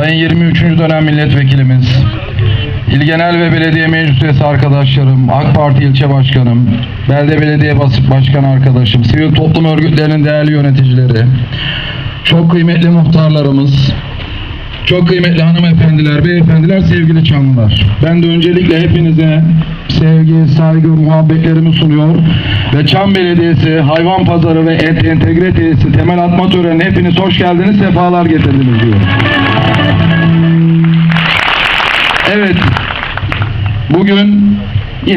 Sayın 23. dönem milletvekilimiz, İl Genel ve Belediye Meclis Üyesi arkadaşlarım, AK Parti ilçe başkanım, Belde Belediye Basit Başkanı arkadaşım, sivil toplum örgütlerinin değerli yöneticileri, çok kıymetli muhtarlarımız, çok kıymetli hanımefendiler, beyefendiler, sevgili Çamlılar. Ben de öncelikle hepinize sevgi, saygı, muhabbetlerimi sunuyor ve Çam Belediyesi, Hayvan Pazarı ve Et Entegre Tesisi temel atma törenine hepiniz hoş geldiniz, sefalar getirdiniz diyorum.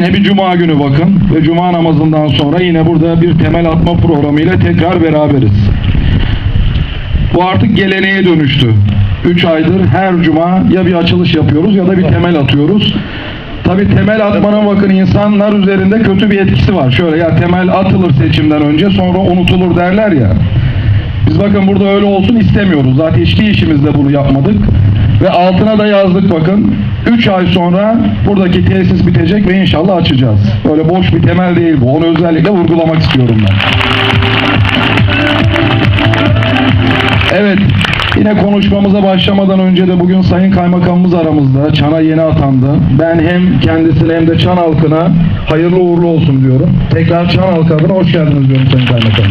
Yine bir cuma günü bakın ve cuma namazından sonra yine burada bir temel atma programıyla tekrar beraberiz. Bu artık geleneğe dönüştü. 3 aydır her cuma ya bir açılış yapıyoruz ya da bir temel atıyoruz. Tabi temel atmanın bakın insanlar üzerinde kötü bir etkisi var. Şöyle ya temel atılır seçimden önce sonra unutulur derler ya. Biz bakın burada öyle olsun istemiyoruz. Zaten hiçbir işimizde bunu yapmadık. Ve altına da yazdık bakın. 3 ay sonra buradaki tesis bitecek ve inşallah açacağız. Öyle boş bir temel değil bu. Onu özellikle vurgulamak istiyorum ben. Evet, yine konuşmamıza başlamadan önce de bugün Sayın Kaymakamımız aramızda. Çan'a yeni atandı. Ben hem kendisine hem de Çan halkına hayırlı uğurlu olsun diyorum. Tekrar Çan halkı adına hoş geldiniz diyorum Sayın Kaymakamım.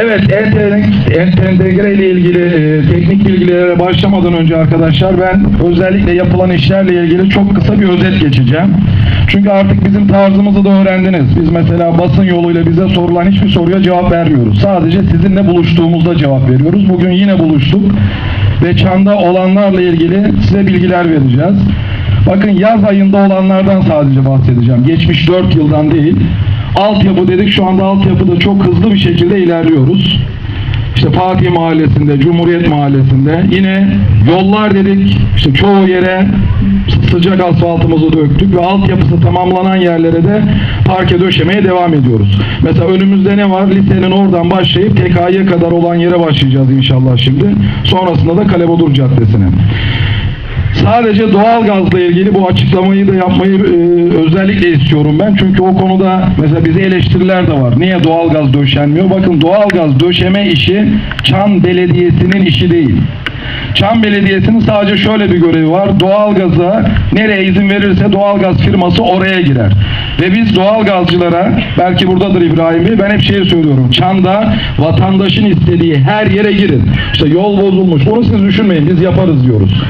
Evet, ente- ente- entegre ile ilgili e, teknik bilgilere başlamadan önce arkadaşlar ben özellikle yapılan işlerle ilgili çok kısa bir özet geçeceğim. Çünkü artık bizim tarzımızı da öğrendiniz. Biz mesela basın yoluyla bize sorulan hiçbir soruya cevap vermiyoruz. Sadece sizinle buluştuğumuzda cevap veriyoruz. Bugün yine buluştuk ve çanda olanlarla ilgili size bilgiler vereceğiz. Bakın yaz ayında olanlardan sadece bahsedeceğim. Geçmiş 4 yıldan değil. Altyapı dedik şu anda altyapıda çok hızlı bir şekilde ilerliyoruz. İşte Fatih Mahallesi'nde, Cumhuriyet Mahallesi'nde yine yollar dedik. İşte çoğu yere sıcak asfaltımızı döktük ve altyapısı tamamlanan yerlere de parke döşemeye devam ediyoruz. Mesela önümüzde ne var? Lisenin oradan başlayıp TK'ya kadar olan yere başlayacağız inşallah şimdi. Sonrasında da Kalebodur Caddesi'ne. Sadece doğalgazla ilgili bu açıklamayı da yapmayı e, özellikle istiyorum ben. Çünkü o konuda mesela bize eleştiriler de var. Niye doğalgaz döşenmiyor? Bakın doğalgaz döşeme işi Çan Belediyesi'nin işi değil. Çan Belediyesi'nin sadece şöyle bir görevi var. Doğalgaza nereye izin verirse doğalgaz firması oraya girer. Ve biz doğalgazcılara belki buradadır İbrahim Bey ben hep şey söylüyorum. Çan'da vatandaşın istediği her yere girin. İşte yol bozulmuş. Onu siz düşünmeyin biz yaparız diyoruz.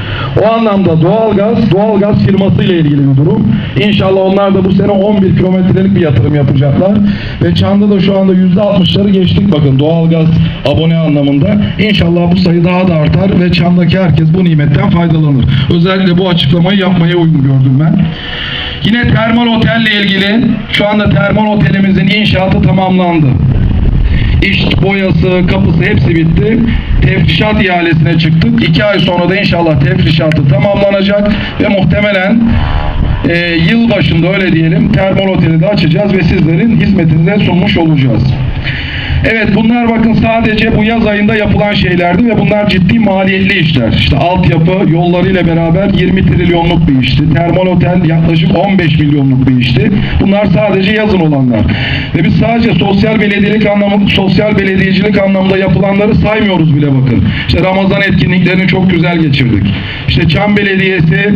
O anlamda doğalgaz, doğalgaz firması ile ilgili bir durum. İnşallah onlar da bu sene 11 kilometrelik bir yatırım yapacaklar. Ve Çan'da da şu anda %60'ları geçtik bakın doğalgaz abone anlamında. İnşallah bu sayı daha da artar ve Çan'daki herkes bu nimetten faydalanır. Özellikle bu açıklamayı yapmaya uygun gördüm ben. Yine termal otelle ilgili şu anda termal otelimizin inşaatı tamamlandı. İş boyası, kapısı hepsi bitti. Tefrişat ihalesine çıktık. İki ay sonra da inşallah tefrişatı tamamlanacak ve muhtemelen e, yıl başında öyle diyelim termal oteli de açacağız ve sizlerin hizmetinize sunmuş olacağız. Evet bunlar bakın sadece bu yaz ayında yapılan şeylerdi ve bunlar ciddi maliyetli işler. İşte altyapı yollarıyla beraber 20 trilyonluk bir işti. Termal otel yaklaşık 15 milyonluk bir işti. Bunlar sadece yazın olanlar. Ve biz sadece sosyal belediyelik anlamı, sosyal belediyecilik anlamında yapılanları saymıyoruz bile bakın. İşte Ramazan etkinliklerini çok güzel geçirdik. İşte Çam Belediyesi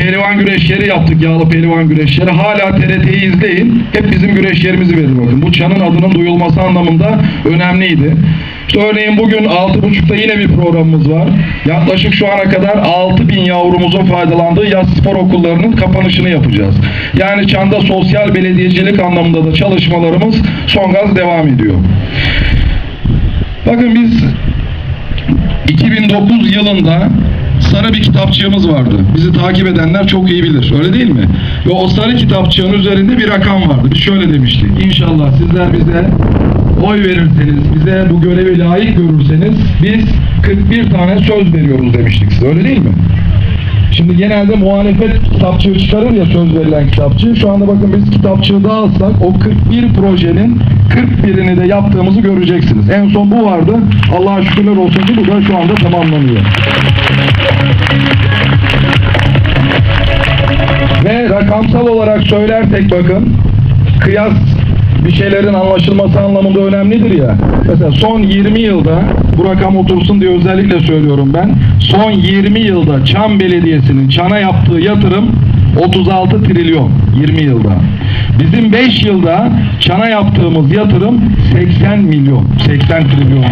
Pehlivan güreşleri yaptık yağlı pehlivan güreşleri. Hala TRT'yi izleyin. Hep bizim güreşlerimizi verir bakın. Bu çanın adının duyulması anlamında önemliydi. İşte örneğin bugün 6.30'da yine bir programımız var. Yaklaşık şu ana kadar 6000 yavrumuzun faydalandığı yaz spor okullarının kapanışını yapacağız. Yani Çan'da sosyal belediyecilik anlamında da çalışmalarımız son gaz devam ediyor. Bakın biz 2009 yılında sarı bir kitapçığımız vardı. Bizi takip edenler çok iyi bilir. Öyle değil mi? Ve o sarı kitapçığın üzerinde bir rakam vardı. Biz şöyle demiştik. İnşallah sizler bize oy verirseniz, bize bu görevi layık görürseniz biz 41 tane söz veriyoruz demiştik size. Öyle değil mi? Şimdi genelde muhalefet kitapçığı çıkarır ya söz verilen kitapçığı. Şu anda bakın biz kitapçığı dağıtsak o 41 projenin 41'ini de yaptığımızı göreceksiniz. En son bu vardı. Allah'a şükürler olsun ki bu da şu anda tamamlanıyor. Ve rakamsal olarak söylersek bakın kıyas bir şeylerin anlaşılması anlamında önemlidir ya. Mesela son 20 yılda bu rakam otursun diye özellikle söylüyorum ben. Son 20 yılda Çam Belediyesi'nin Çan'a yaptığı yatırım 36 trilyon 20 yılda. Bizim 5 yılda Çan'a yaptığımız yatırım 80 milyon, 80 trilyon.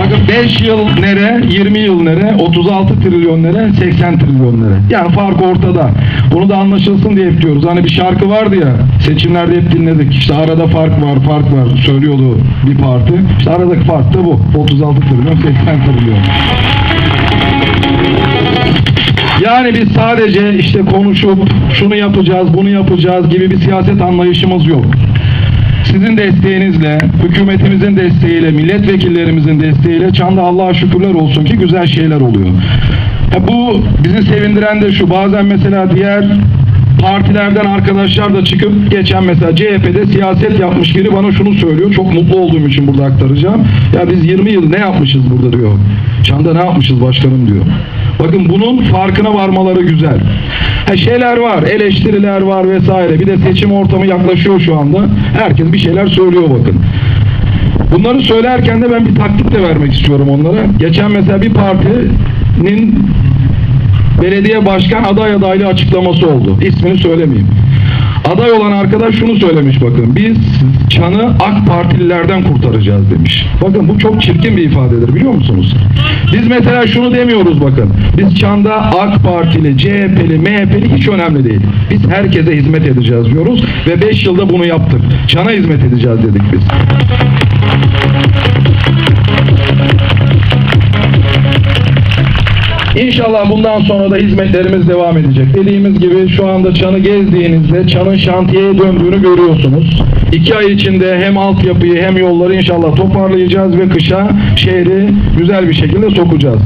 Bakın 5 yıl nere, 20 yıl nere, 36 trilyon nere, 80 trilyon nere. Yani fark ortada. Bunu da anlaşılsın diye hep diyoruz. Hani bir şarkı vardı ya, seçimlerde hep dinledik. İşte arada fark var, fark var söylüyordu bir parti. İşte aradaki fark da bu. 36 trilyon, 80 trilyon. Yani biz sadece işte konuşup şunu yapacağız, bunu yapacağız gibi bir siyaset anlayışımız yok. Sizin desteğinizle, hükümetimizin desteğiyle, milletvekillerimizin desteğiyle Çan'da Allah'a şükürler olsun ki güzel şeyler oluyor. Ya bu bizi sevindiren de şu, bazen mesela diğer partilerden arkadaşlar da çıkıp geçen mesela CHP'de siyaset yapmış biri bana şunu söylüyor. Çok mutlu olduğum için burada aktaracağım. Ya biz 20 yıl ne yapmışız burada diyor. Çan'da ne yapmışız başkanım diyor. Bakın bunun farkına varmaları güzel. Ha şeyler var, eleştiriler var vesaire. Bir de seçim ortamı yaklaşıyor şu anda. Herkes bir şeyler söylüyor bakın. Bunları söylerken de ben bir taktik de vermek istiyorum onlara. Geçen mesela bir partinin belediye başkan aday adaylığı açıklaması oldu. İsmini söylemeyeyim. Aday olan arkadaş şunu söylemiş bakın. Biz Çan'ı AK Partililerden kurtaracağız demiş. Bakın bu çok çirkin bir ifadedir biliyor musunuz? Biz mesela şunu demiyoruz bakın. Biz Çan'da AK Partili, CHP'li, MHP'li hiç önemli değil. Biz herkese hizmet edeceğiz diyoruz ve 5 yılda bunu yaptık. Çan'a hizmet edeceğiz dedik biz. İnşallah bundan sonra da hizmetlerimiz devam edecek. Dediğimiz gibi şu anda Çan'ı gezdiğinizde Çan'ın şantiyeye döndüğünü görüyorsunuz. İki ay içinde hem altyapıyı hem yolları inşallah toparlayacağız ve kışa şehri güzel bir şekilde sokacağız.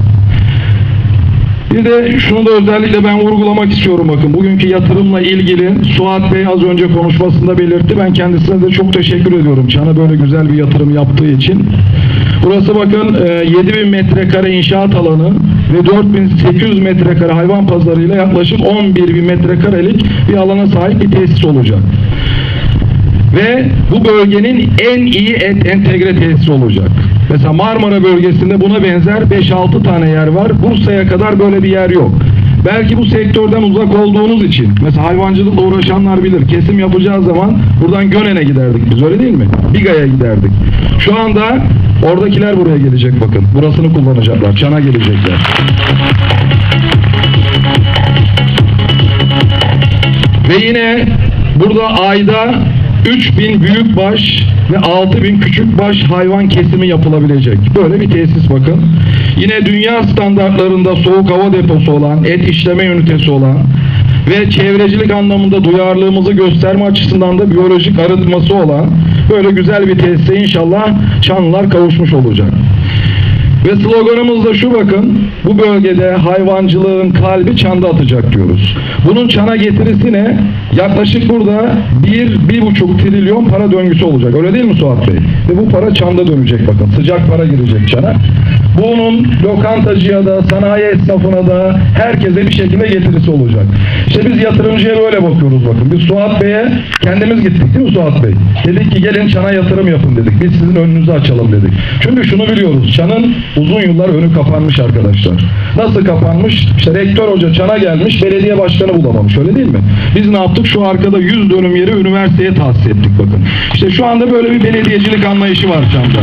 Bir de şunu da özellikle ben vurgulamak istiyorum bakın. Bugünkü yatırımla ilgili Suat Bey az önce konuşmasında belirtti. Ben kendisine de çok teşekkür ediyorum. Çan'a böyle güzel bir yatırım yaptığı için. Burası bakın e, 7000 metrekare inşaat alanı ve 4800 metrekare hayvan pazarıyla yaklaşık 11 bin metrekarelik bir alana sahip bir tesis olacak. Ve bu bölgenin en iyi et entegre tesisi olacak. Mesela Marmara bölgesinde buna benzer 5-6 tane yer var. Bursa'ya kadar böyle bir yer yok. Belki bu sektörden uzak olduğunuz için, mesela hayvancılıkla uğraşanlar bilir, kesim yapacağı zaman buradan Gönen'e giderdik biz, öyle değil mi? Biga'ya giderdik. Şu anda oradakiler buraya gelecek bakın. Burasını kullanacaklar, Çan'a gelecekler. Ve yine burada ayda 3000 büyükbaş ve 6000 küçükbaş hayvan kesimi yapılabilecek. Böyle bir tesis bakın. Yine dünya standartlarında soğuk hava deposu olan, et işleme ünitesi olan ve çevrecilik anlamında duyarlılığımızı gösterme açısından da biyolojik arıtması olan böyle güzel bir tesise inşallah Çanlılar kavuşmuş olacak. Ve sloganımız da şu bakın, bu bölgede hayvancılığın kalbi çanda atacak diyoruz. Bunun çana getirisi ne? Yaklaşık burada 1-1,5 trilyon para döngüsü olacak. Öyle değil mi Suat Bey? Ve bu para çanda dönecek bakın. Sıcak para girecek çana. Bunun lokantacıya da, sanayi esnafına da herkese bir şekilde getirisi olacak. İşte biz yatırımcıya böyle bakıyoruz bakın. Biz Suat Bey'e kendimiz gittik değil mi Suat Bey? Dedik ki gelin çana yatırım yapın dedik. Biz sizin önünüzü açalım dedik. Çünkü şunu biliyoruz. Çanın uzun yıllar önü kapanmış arkadaşlar. Nasıl kapanmış? İşte rektör hoca çana gelmiş, belediye başkanı bulamamış. Öyle değil mi? Biz ne yaptık? Şu arkada 100 dönüm yeri üniversiteye tahsis ettik bakın. İşte şu anda böyle bir belediyecilik anlayışı var Çan'da.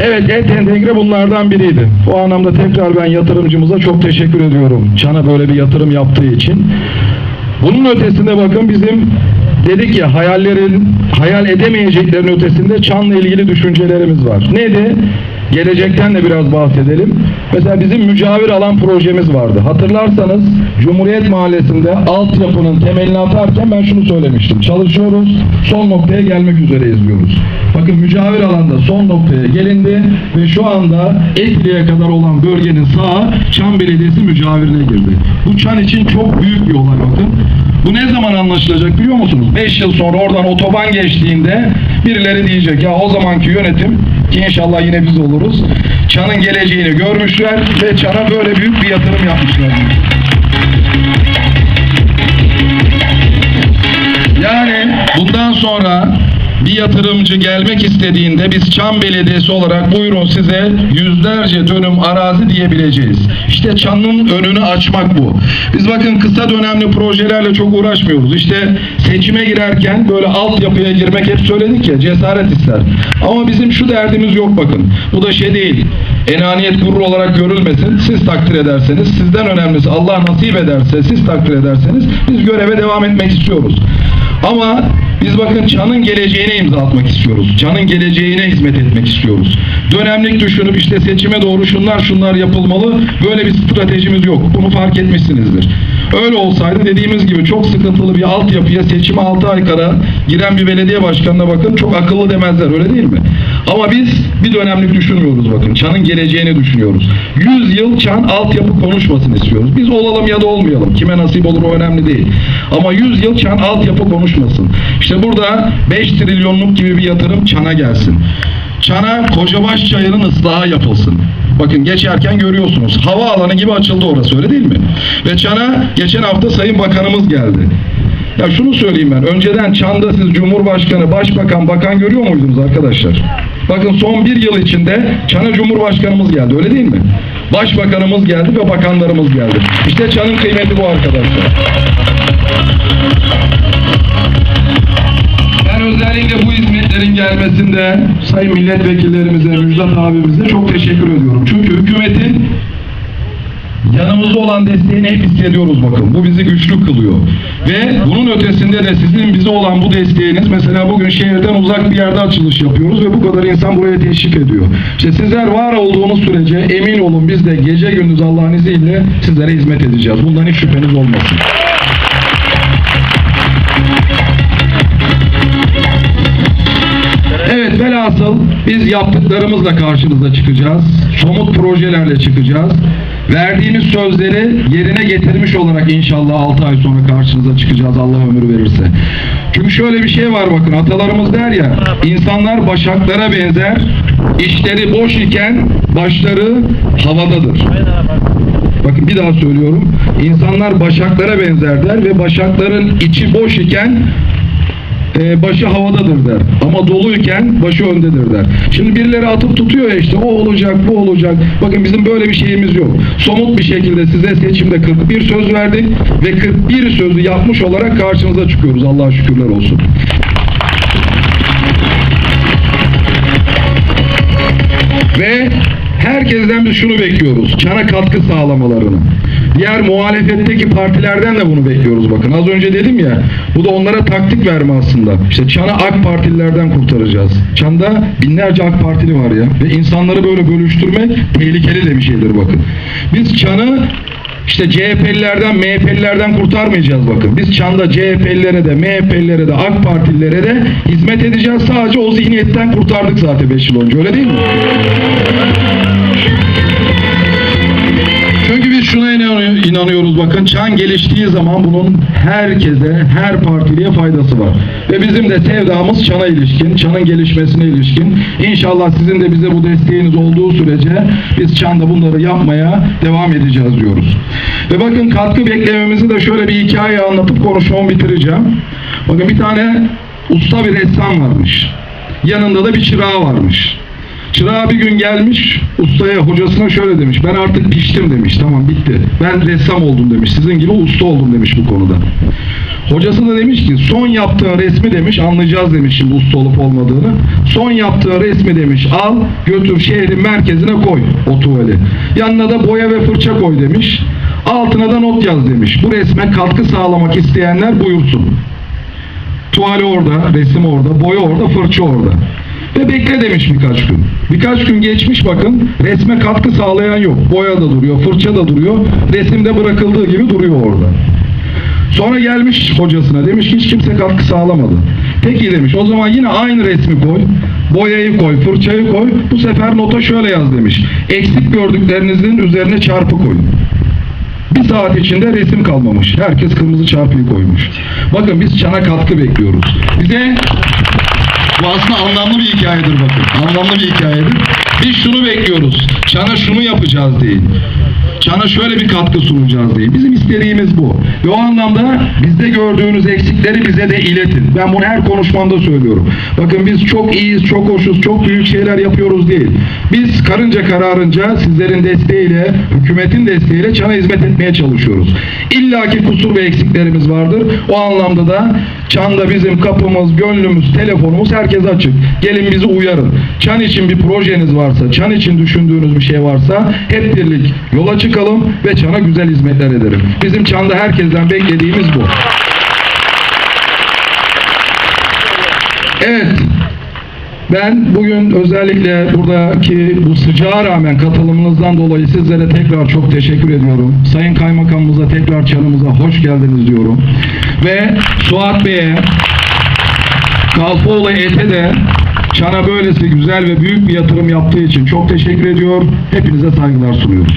Evet et entegre bunlardan biriydi. O anlamda tekrar ben yatırımcımıza çok teşekkür ediyorum. Çan'a böyle bir yatırım yaptığı için. Bunun ötesinde bakın bizim dedik ya hayallerin, hayal edemeyeceklerin ötesinde Çan'la ilgili düşüncelerimiz var. Neydi? Gelecekten de biraz bahsedelim. Mesela bizim mücavir alan projemiz vardı. Hatırlarsanız Cumhuriyet Mahallesi'nde altyapının temelini atarken ben şunu söylemiştim. Çalışıyoruz, son noktaya gelmek üzereyiz diyoruz. Bakın mücavir alanda son noktaya gelindi ve şu anda Etli'ye kadar olan bölgenin sağı Çan Belediyesi mücavirine girdi. Bu Çan için çok büyük bir olay bakın. Bu ne zaman anlaşılacak biliyor musunuz? 5 yıl sonra oradan otoban geçtiğinde birileri diyecek ya o zamanki yönetim inşallah yine biz oluruz. Çan'ın geleceğini görmüşler ve Çan'a böyle büyük bir yatırım yapmışlar. Yani bundan sonra bir yatırımcı gelmek istediğinde biz Çam Belediyesi olarak buyurun size yüzlerce dönüm arazi diyebileceğiz. İşte Çam'ın önünü açmak bu. Biz bakın kısa dönemli projelerle çok uğraşmıyoruz. İşte seçime girerken böyle altyapıya girmek hep söyledik ya cesaret ister. Ama bizim şu derdimiz yok bakın. Bu da şey değil. Enaniyet gurur olarak görülmesin. Siz takdir ederseniz, sizden önemlisi Allah nasip ederse, siz takdir ederseniz biz göreve devam etmek istiyoruz. Ama biz bakın Çan'ın geleceğine imza atmak istiyoruz. Çan'ın geleceğine hizmet etmek istiyoruz. Dönemlik düşünüp işte seçime doğru şunlar şunlar yapılmalı. Böyle bir stratejimiz yok. Bunu fark etmişsinizdir. Öyle olsaydı dediğimiz gibi çok sıkıntılı bir altyapıya seçime 6 ay kala giren bir belediye başkanına bakın çok akıllı demezler öyle değil mi? Ama biz bir dönemlik düşünmüyoruz bakın. Çan'ın geleceğini düşünüyoruz. 100 yıl Çan altyapı konuşmasın istiyoruz. Biz olalım ya da olmayalım. Kime nasip olur o önemli değil. Ama 100 yıl Çan altyapı konuşmasın. İşte burada 5 trilyonluk gibi bir yatırım Çan'a gelsin. Çan'a Kocabaş Çayı'nın ıslahı yapılsın. Bakın geçerken görüyorsunuz. Hava alanı gibi açıldı orası öyle değil mi? Ve Çan'a geçen hafta Sayın Bakanımız geldi. Ya şunu söyleyeyim ben. Önceden Çan'da siz Cumhurbaşkanı, Başbakan, Bakan görüyor muydunuz arkadaşlar? Bakın son bir yıl içinde Çan'a Cumhurbaşkanımız geldi öyle değil mi? Başbakanımız geldi ve bakanlarımız geldi. İşte Çan'ın kıymeti bu arkadaşlar. Özellikle bu hizmetlerin gelmesinde sayın milletvekillerimize, Müjdat abimize çok teşekkür ediyorum. Çünkü hükümetin yanımızda olan desteğini hep hissediyoruz bakın. Bu bizi güçlü kılıyor. Ve bunun ötesinde de sizin bize olan bu desteğiniz mesela bugün şehirden uzak bir yerde açılış yapıyoruz ve bu kadar insan buraya teşrif ediyor. İşte sizler var olduğunuz sürece emin olun biz de gece gündüz Allah'ın izniyle sizlere hizmet edeceğiz. Bundan hiç şüpheniz olmasın. Biz yaptıklarımızla karşınıza çıkacağız. Somut projelerle çıkacağız. Verdiğimiz sözleri yerine getirmiş olarak inşallah 6 ay sonra karşınıza çıkacağız Allah ömür verirse. Çünkü şöyle bir şey var bakın atalarımız der ya insanlar başaklara benzer işleri boş iken başları havadadır. Bakın bir daha söylüyorum. İnsanlar başaklara benzer der ve başakların içi boş iken e, başı havadadır der. Ama doluyken başı öndedir der. Şimdi birileri atıp tutuyor ya işte o olacak bu olacak. Bakın bizim böyle bir şeyimiz yok. Somut bir şekilde size seçimde 41 söz verdik ve 41 sözü yapmış olarak karşınıza çıkıyoruz. Allah'a şükürler olsun. Ve herkesten biz şunu bekliyoruz. Çana katkı sağlamalarını. Diğer muhalefetteki partilerden de bunu bekliyoruz bakın. Az önce dedim ya bu da onlara taktik verme aslında. İşte Çan'ı AK Partililerden kurtaracağız. Çan'da binlerce AK Partili var ya. Ve insanları böyle bölüştürmek tehlikeli de bir şeydir bakın. Biz Çan'ı işte CHP'lilerden, MHP'lilerden kurtarmayacağız bakın. Biz Çan'da CHP'lilere de, MHP'lilere de, AK Partililere de hizmet edeceğiz. Sadece o zihniyetten kurtardık zaten 5 yıl önce. Öyle değil mi? İnanıyor- inanıyoruz bakın Çan geliştiği zaman bunun herkese, her partiliye faydası var. Ve bizim de sevdamız Çan'a ilişkin, Çan'ın gelişmesine ilişkin. İnşallah sizin de bize bu desteğiniz olduğu sürece biz Çan'da bunları yapmaya devam edeceğiz diyoruz. Ve bakın katkı beklememizi de şöyle bir hikaye anlatıp konuşmamı bitireceğim. Bakın bir tane usta bir ressam varmış. Yanında da bir çırağı varmış. Çırağı bir gün gelmiş ustaya hocasına şöyle demiş ben artık piştim demiş tamam bitti ben ressam oldum demiş sizin gibi usta oldum demiş bu konuda. Hocası da demiş ki son yaptığın resmi demiş anlayacağız demiş şimdi usta olup olmadığını. Son yaptığın resmi demiş al götür şehrin merkezine koy o tuvali. Yanına da boya ve fırça koy demiş. Altına da not yaz demiş. Bu resme katkı sağlamak isteyenler buyursun. Tuvali orada, resim orada, boya orada, fırça orada. Ve bekle demiş birkaç gün. Birkaç gün geçmiş bakın resme katkı sağlayan yok. Boya da duruyor, fırça da duruyor. Resimde bırakıldığı gibi duruyor orada. Sonra gelmiş hocasına demiş ki hiç kimse katkı sağlamadı. Peki demiş o zaman yine aynı resmi koy. Boyayı koy, fırçayı koy. Bu sefer nota şöyle yaz demiş. Eksik gördüklerinizin üzerine çarpı koyun. Bir saat içinde resim kalmamış. Herkes kırmızı çarpıyı koymuş. Bakın biz çana katkı bekliyoruz. Bize Bu aslında anlamlı bir hikayedir bakın. Anlamlı bir hikayedir. Biz şunu bekliyoruz. Çana şunu yapacağız değil. Çana şöyle bir katkı sunacağız diye. Bizim istediğimiz bu. Ve o anlamda bizde gördüğünüz eksikleri bize de iletin. Ben bunu her konuşmamda söylüyorum. Bakın biz çok iyiyiz, çok hoşuz, çok büyük şeyler yapıyoruz değil. Biz karınca kararınca sizlerin desteğiyle, hükümetin desteğiyle Çana hizmet etmeye çalışıyoruz. İlla ki kusur ve eksiklerimiz vardır. O anlamda da Çan'da bizim kapımız, gönlümüz, telefonumuz herkes açık. Gelin bizi uyarın. Çan için bir projeniz varsa, Çan için düşündüğünüz bir şey varsa hep birlik yola çıkalım ve Çan'a güzel hizmetler edelim. Bizim Çan'da herkesten beklediğimiz bu. Evet. Ben bugün özellikle buradaki bu sıcağa rağmen katılımınızdan dolayı sizlere tekrar çok teşekkür ediyorum. Sayın Kaymakamımıza tekrar çanımıza hoş geldiniz diyorum. Ve Suat Bey'e, Kalfoğlu Ete de Çan'a böylesi güzel ve büyük bir yatırım yaptığı için çok teşekkür ediyor. Hepinize saygılar sunuyorum.